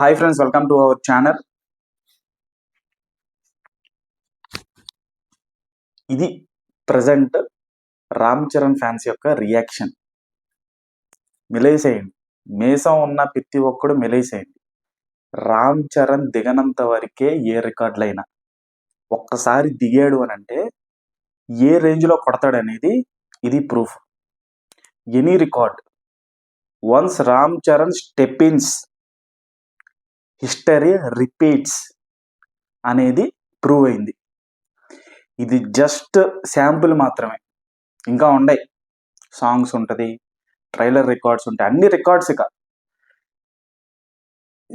Hi friends welcome to our channel ఇది present Ram Charan fans యొక్క reaction మెలేసేయండి. మేసం ఉన్న ప్రతి ఒక్కడు మెలేసేయండి. రామ్ చరణ్ దిగనంత వరకే ఏ రికార్డులైనా ఒక్కసారి దిగాడు అని అంటే ఏ రేంజ్లో కొడతాడనేది ఇది proof any record once Ram Charan steps in history repeats అనేది ప్రూవ్ అయింది. ఇది జస్ట్ శాంపుల్ మాత్రమే. ఇంకా ఉన్నాయి సాంగ్స్ ఉంటుంది ట్రైలర్ రికార్డ్స్ ఉంటాయి. అన్ని రికార్డ్స్ ఇక.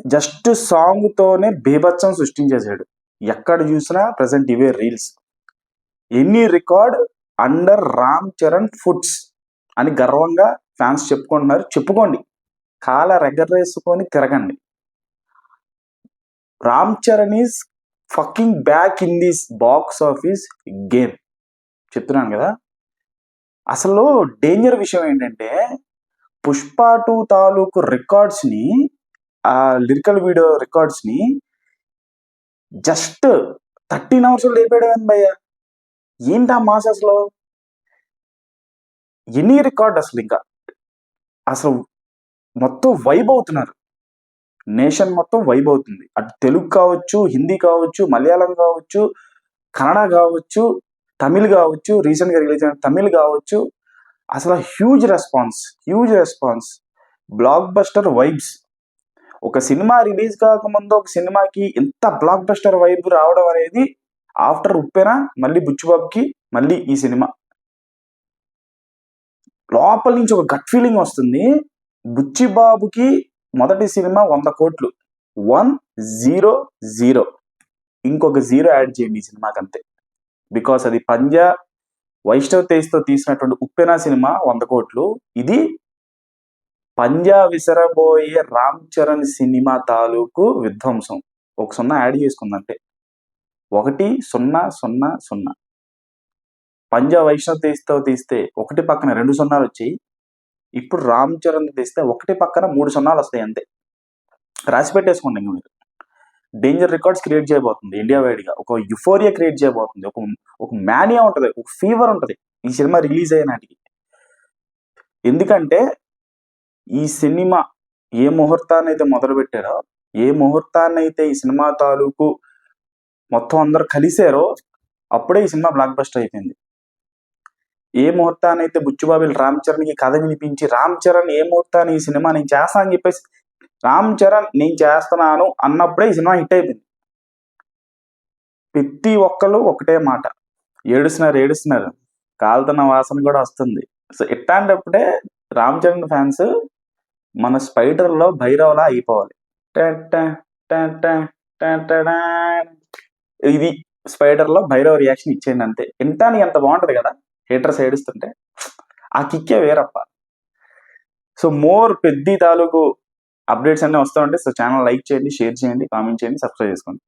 జస్ట్ సాంగ్తోనే బీభత్సం సృష్టించేసాడు ఎక్కడ చూసినా ప్రజెంట్ ఇవే reels. Any record under Ram Charan foods అని గర్వంగా ఫ్యాన్స్ చెప్పుకుంటున్నారు. చెప్పుకోండి. కాల రెగరేసుకొని తిరగండి. Ram Charan is fucking back in this box office game. చెప్తున్నాను కదా? అసలు డేంజర్ విషయం ఏంటంటే పుష్ప టూ తాలూకు రికార్డ్స్ని ఆ లిరికల్ వీడియో రికార్డ్స్ని జస్ట్ థర్టీన్ అవర్స్ లేపాడు భయ్య? ఏంటా మాస్ అసలు? ఎనీ రికార్డ్ అసలు ఇంకా. అసలు మొత్తం వైబ్ అవుతున్నారు. నేషన్ మొత్తం వైబ్ అవుతుంది. అటు తెలుగు కావచ్చు హిందీ కావచ్చు మలయాళం కావచ్చు కన్నడ కావచ్చు తమిళ్ కావచ్చు రీసెంట్గా రిలీజ్ అయిన తమిళ్ కావచ్చు. అసలు huge response huge response. Blockbuster vibes. ఒక సినిమా రిలీజ్ కాకముందు ఒక సినిమాకి ఎంత బ్లాక్ బస్టర్ వైబ్ రావడం అనేది ఆఫ్టర్ ఉప్పేనా మళ్ళీ బుచ్చిబాబుకి మళ్ళీ ఈ సినిమా. లోపల నుంచి ఒక గట్ ఫీలింగ్ వస్తుంది. బుచ్చిబాబుకి మొదటి సినిమా వంద కోట్లు. One zero zero. ఇంకొక జీరో యాడ్ చేయండి ఈ సినిమాకి అంతే బికాస్ అది పంజా వైష్ణవ్ తేజ్తో తీసినటువంటి ఉప్పెన సినిమా వంద కోట్లు. ఇది పంజా విసరబోయే రామ్ చరణ్ సినిమా తాలూకు విధ్వంసం. ఒక సున్నా యాడ్ చేసుకుందంటే. ఒకటి సున్నా సున్నా సున్నా. పంజా వైష్ణవ్ తేజ్తో తీస్తే ఒకటి పక్కన రెండు సున్నాలు వచ్చాయి. ఇప్పుడు రామ్ చరణ్ తీస్తే ఒకటి పక్కన మూడు సున్నాలు వస్తాయి అంతే. రాసి పెట్టేసుకోండి ఇంక మీరు. డేంజర్ రికార్డ్స్ క్రియేట్ చేయబోతుంది ఇండియా వైడ్గా ఒక యుఫోరియా క్రియేట్ చేయబోతుంది ఒక ఒక మ్యానియా ఉంటుంది ఒక ఫీవర్ ఉంటుంది. ఈ సినిమా రిలీజ్ అయ్యే నాటికి. ఎందుకంటే ఈ సినిమా ఏ ముహూర్తాన్ని అయితే మొదలుపెట్టారో ఏ ముహూర్తాన్ని అయితే ఈ సినిమా తాలూకు మొత్తం అందరు కలిసారో అప్పుడే ఈ సినిమా బ్లాక్ బస్టర్ అయిపోయింది. ఏ ముహూర్తాన్ని అయితే బుచ్చిబాబులు రామ్ చరణ్కి కథ వినిపించి రామ్ చరణ్ ఏ ముహూర్తాన్ని ఈ సినిమా నేను చేస్తా అని చెప్పేసి రామ్ చరణ్ నేను చేస్తున్నాను అన్నప్పుడే ఈ సినిమా హిట్ అయిపోయింది. ప్రతి ఒక్కరు ఒకటే మాట. ఏడుస్తున్నారు ఏడుస్తున్నారు. కాలుతున్న వాసన కూడా వస్తుంది. సో ఇట్లాంటప్పుడే రామ్ చరణ్ ఫ్యాన్స్ మన స్పైడర్లో భైరవలా అయిపోవాలి. ఇది స్పైడర్లో భైరవ రియాక్షన్ ఇచ్చేయండి అంతే. వింటానికి ఎంత బాగుంటది కదా? హేటర్స్ ఏడుస్తుంటే ఆ కిక్కే వేరప్ప. సో మోర్ పెద్ద తాలూకు అప్డేట్స్ అన్నీ వస్తూ ఉంటాయి సో ఛానల్ లైక్ చేయండి షేర్ చేయండి కామెంట్ చేయండి సబ్స్క్రైబ్ చేసుకోండి.